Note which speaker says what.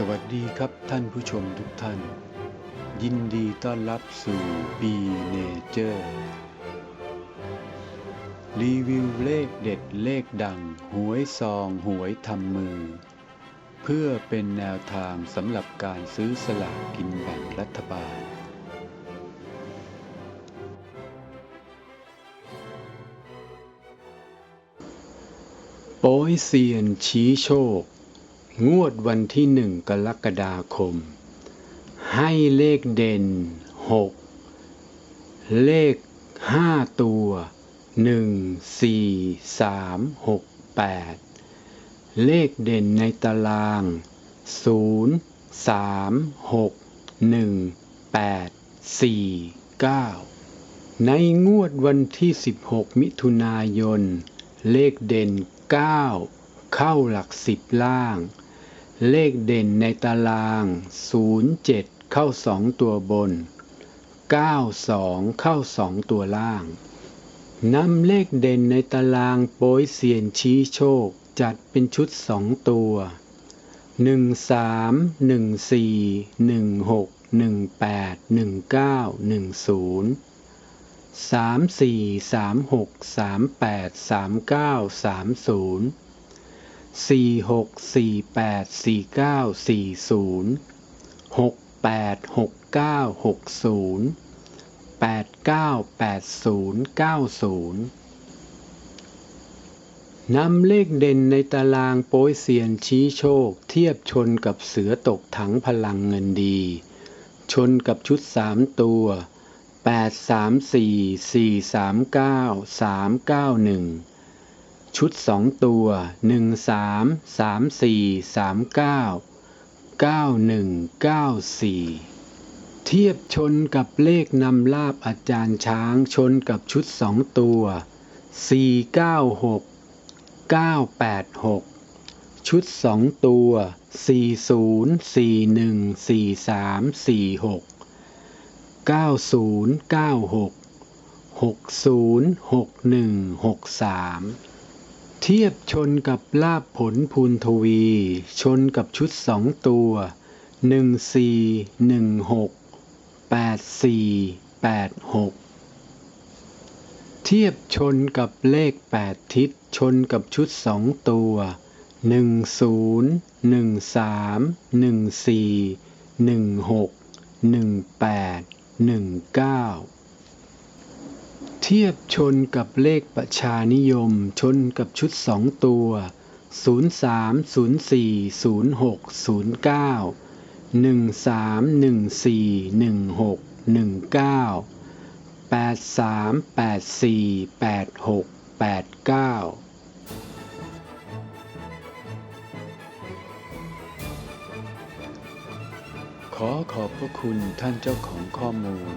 Speaker 1: สวัสดีครับท่านผู้ชมทุกท่าน ยินดีต้อนรับสู่ B Nature รีวิวเลขเด็ดเลขดัง หวยซองหวยทำมือ เพื่อเป็นแนวทางสำหรับการซื้อสลากกินแบ่งรัฐบาล โป้ยเซียนชี้โชค งวดวันที่หนึ่งกรกฎาคม ให้เลขเด่นหกเลขห้าตัวหนึ่งสี่สามหกแปดเลขเด่นในตารางศูนย์สามหกหนึ่งแปดสี่เก้าในงวดวันที่ 16 มิถุนายน เลขเด่น 9 เข้าหลักสิบล่าง เลขเด่นในตาราง 07 เข้าสองตัวบน 92 เข้าสองตัวล่างนำเลขเด่นในตารางโป้ยเซียนชี้โชคจัดเป็นชุดสองตัว 1 3 1 4 1 6 1 8 1 9 10 34 36 38 39 30 สามสี่สามหกสามแปดสามเก้าสามศูนย์สี่หกสี่แปดสี่เก้าสี่ศูนย์หกแปดหกเก้าหกศูนย์แปดเก้าแปดศูนย์เก้าศูนย์นำเลขเด่นในตารางโป้ยเซียนชี้โชค เทียบชนกับเสือตกถังพลังเงินดี ชนกับชุดสามตัวแปดสามสี่สี่สามเก้าสามเก้าหนึ่ง ชุดสองตัวหนึ่งสามสามสี่สามเก้าเก้าหนึ่งเก้าสี่เทียบชนกับเลขนำลาบอาจารย์ช้างชนกับชุดสองตัวสี่เก้าหกเก้าแปดหกชุดสองตัวสี่ศูนย์สี่หนึ่งสี่สามสี่หก90 96 60 61 63เเทียบชนกับลาบผลพูนทวี ชนกับชุดสองตัวหนึ่งสี่หนึ่งหกแปดสี่แปดหกเทียบชนกับเลขแปดทิศชนกับชุดสองตัวหนึ่งศูนย์หนึ่งสามหนึ่งสี่หนึ่งหกหนึ่งแปดหนึ่งเก้า ทียบชนกับเลขประชานิยม ชนกับชุดสองตัว 03 04 06 09 13 14 16 19 83 84 86 89ขอขอบพระคุณท่านเจ้าของข้อมูล